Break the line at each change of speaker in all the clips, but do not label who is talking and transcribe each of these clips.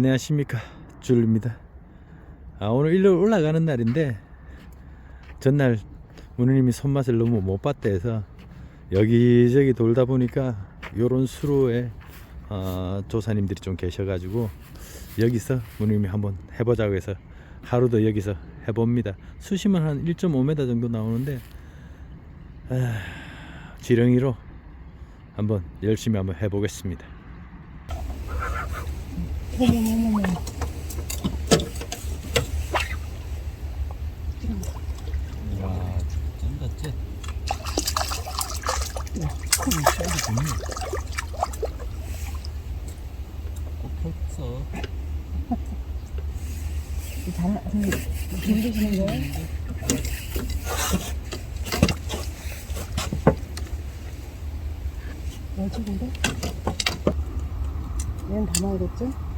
안녕하십니까. 줄입니다. 아, 오늘 일요일 올라가는 날인데 전날 문우님이 손맛을 너무 못 봤다 해서 여기저기 돌다 보니까 요런 수로에 어, 조사님들이 좀 계셔가지고 여기서 문우님이 한번 해보자고 해서 하루도 여기서 해봅니다. 수심은 한 1.5m 정도 나오는데 아, 지렁이로 한번 열심히 한번 해보겠습니다 와, 짠다, 짠. 큰 사이즈 좋네. 꼭 컸어.
잘, 기르시는 거예요? 얘는 담아야겠죠?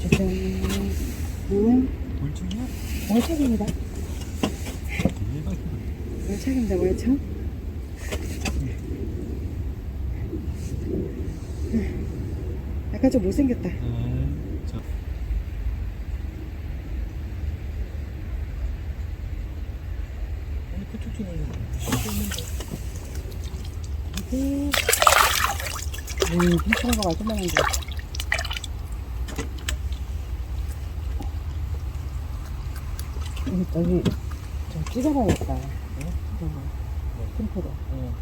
짜잔. 얘는
물총이야?
월척입니다. 월척입니다, 월척. 약간 좀 못생겼다.
아,
음, 음, 훔치는 거가 얼마나인데. 여기, 저 찢어봐야겠다. 저거, 템포로.
어.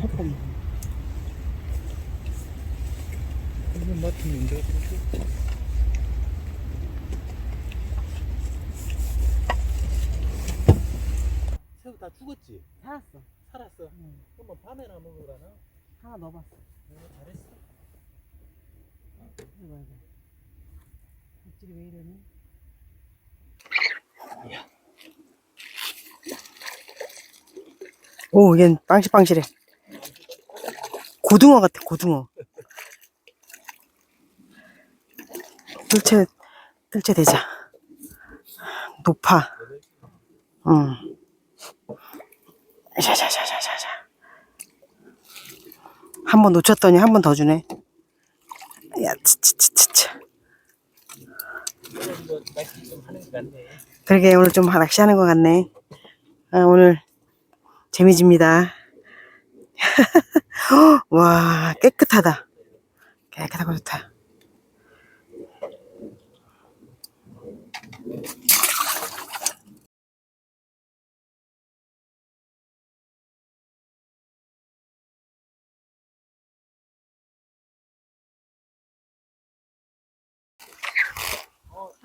조금.
이건 맡으면 돼. 새우 다 죽었지?
살았어.
살았어.
응.
그러면 밤에나 먹으라나?
하나 넣어봤어.
어, 잘했어.
이거, 이거. 입질이 왜 이러니? 오, 얜 빵실빵실해. 고등어 같아, 고등어. 뜰채, 뜰채 대자. 높아. 응. 자자자자자자. 한번 놓쳤더니 한 번 더 주네. 야, 치치치치치. 그러게 오늘 좀 낚시하는 것 같네. 아, 오늘 재미집니다. 와 깨끗하다. 깨끗하고 좋다.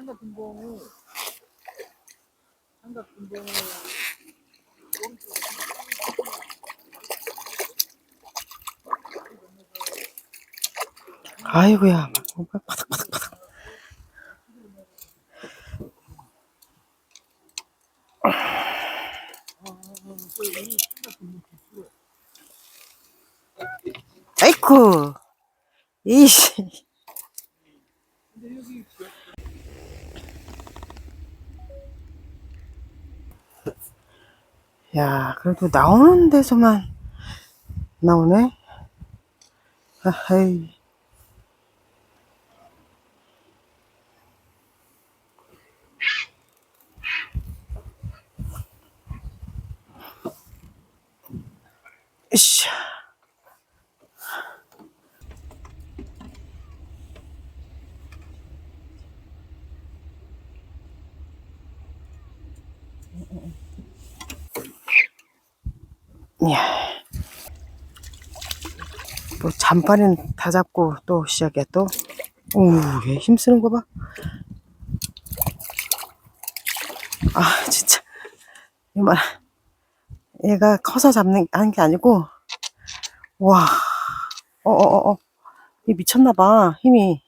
삼각 금봉이 삼각 금봉이
아이고야 바닥바닥바닥. 아이쿠 이씨. 야, 그래도 나오는 데서만 나오네. 아하이. 으쌰. 이야. 또 잔바리는 다 잡고 또 시작이야 또. 오, 얘 힘쓰는 거 봐. 아, 진짜. 이말 얘가 커서 잡는, 하는 게 아니고, 와, 어 어 어어. 이 미쳤나 봐, 힘이.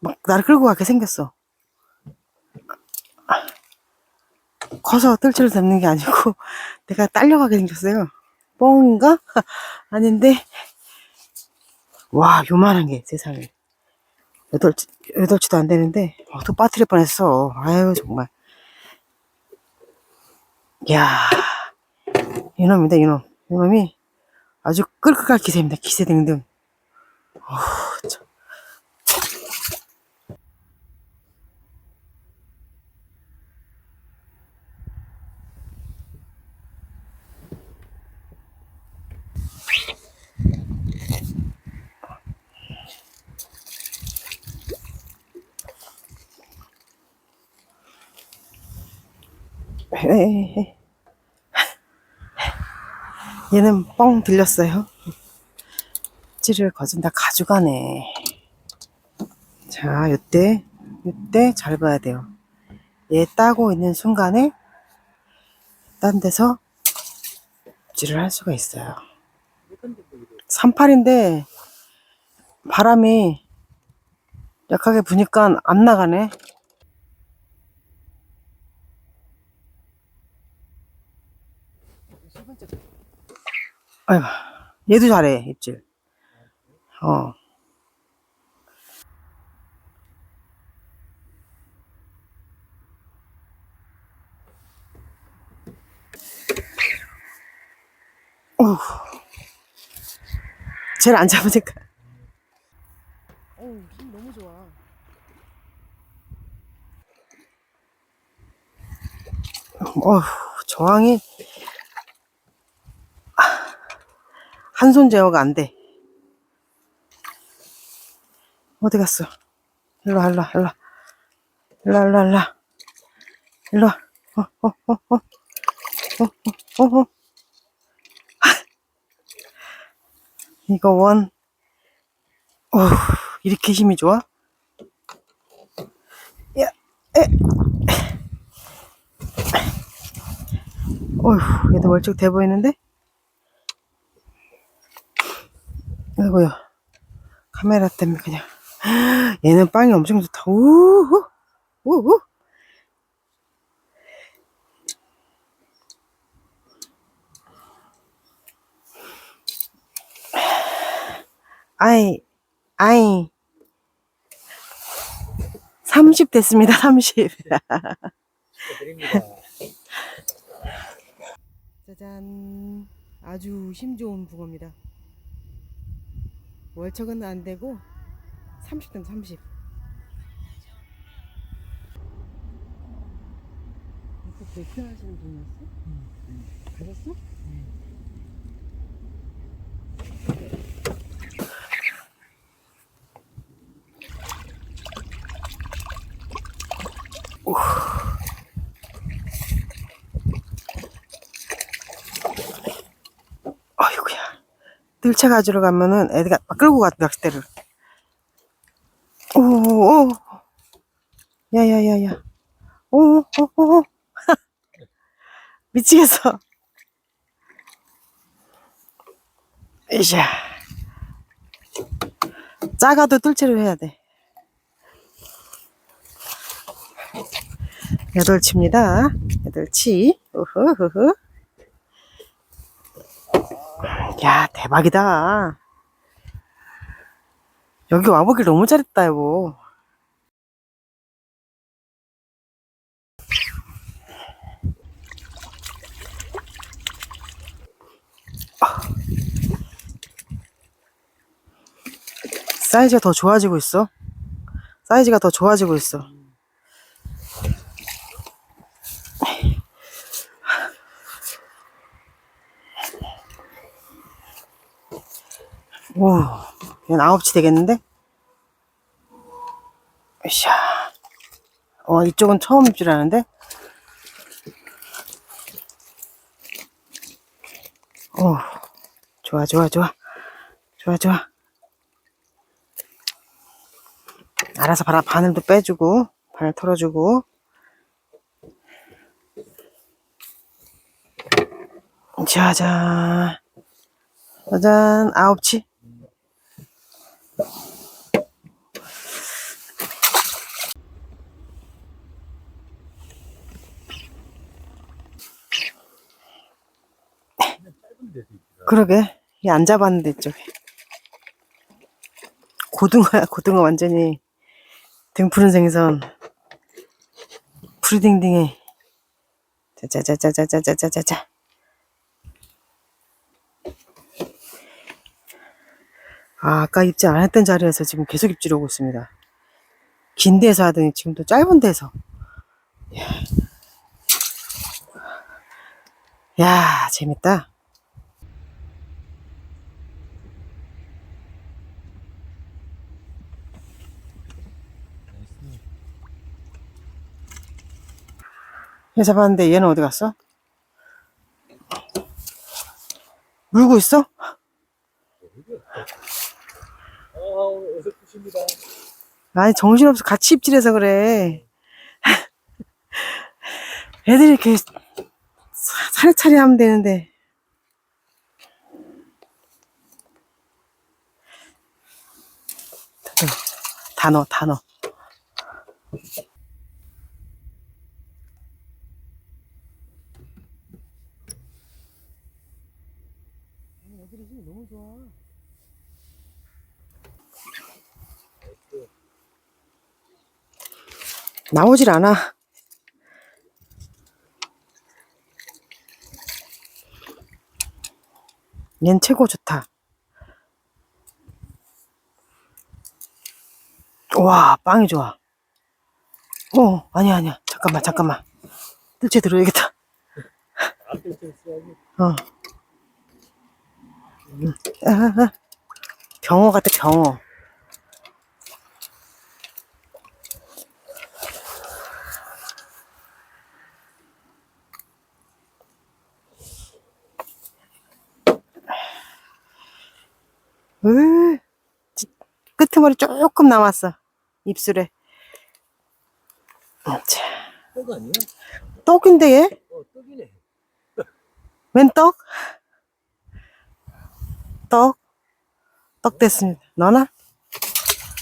막, 나를 끌고 가게 생겼어. 커서 뜰채를 잡는 게 아니고, 내가 딸려가게 생겼어요. 뻥인가? 아닌데, 와, 요만한 게 세상에. 여덟, 여덟치도 안 되는데, 어, 또 빠뜨릴 뻔했어. 아유, 정말. 야 이놈이다, 이놈. 이놈이 아주 끌끌할 기세입니다. 기세 등등. 어후, 참. 얘는 뻥 들렸어요. 찌를 거진 다 가져가네. 자, 요때, 요때 잘 봐야 돼요. 얘 따고 있는 순간에 딴 데서 찌를 할 수가 있어요. 38인데 바람이 약하게 부니까 안 나가네. 아이고, 얘도 잘해, 입질. 어. 어후. 쟤를 안 잡으니까. 어우, 힘 너무 좋아. 어휴, 저항이 한 손 제어가 안 돼. 어디 갔어? 일로 와, 일로 와, 일로 와. 일로 와, 일로 와, 일로 와. 일로 와. 어, 어, 어, 어. 어, 어, 어, 어. 하. 이거 원. 어휴, 이렇게 힘이 좋아? 야, 에. 어휴, 얘도 멀쩍 돼 보이는데? 아이고야. 카메라 때문에 그냥. 얘는 빵이 엄청 좋다. 우후! 우후! 아이, 아이. 30 됐습니다, 30. 짜잔. 아주 힘 좋은 붕어입니다. 월척은 안 되고 30등 30. 이거 백현 하시는 분이었어? 응. 가셨어? 아이고야. 뜰채 가지러 가면은 애가 막 끌고 가, 낚싯대를. 오, 오. 야, 야, 야, 야. 오, 오, 오. 미치겠어. 이샤. 작아도 뜰채로 해야 돼. 여덟치입니다. 여덟치. 우후후후. 야, 대박이다. 여기 와보길 너무 잘했다, 여보. 사이즈가 더 좋아지고 있어. 사이즈가 더 좋아지고 있어. 오, 이건 9시 되겠는데? 으쌰. 와, 이쪽은 처음일 줄 아는데? 어, 좋아, 좋아, 좋아. 좋아, 좋아. 알아서 바, 바늘도 빼주고, 바늘 털어주고. 자, 자. 짜잔, 아홉치. 그러게. 안 잡았는데, 쪽에. 고등어야, 고등어 완전히. 등 푸른 생선. 프리딩딩해. 짜자자자자자자자자. 아, 아까 입질 안 했던 자리에서 지금 계속 입질 오고 있습니다. 긴 데서 하더니 지금 또 짧은 데서. 이야. 야, 재밌다. 얘 잡았는데 얘는 어디 갔어? 물고 있어? 아니 정신없어 같이 입질해서 그래 애들이 이렇게 사- 차례차례 하면 되는데 다 넣어 다 넣어 나오질 않아. 얜 최고 좋다. 와 빵이 좋아. 어 아니야 아니야. 잠깐만 잠깐만. 뜰채 들어야겠다. 어 음, 아, 아. 병어 같아 병어 으, 지- 끄트머리 조금 남았어. 입술에. 음, 자,
떡 아니야?
떡인데 얘?
어 떡이네.
웬 떡? 떡? 떡 됐습니다. 너나?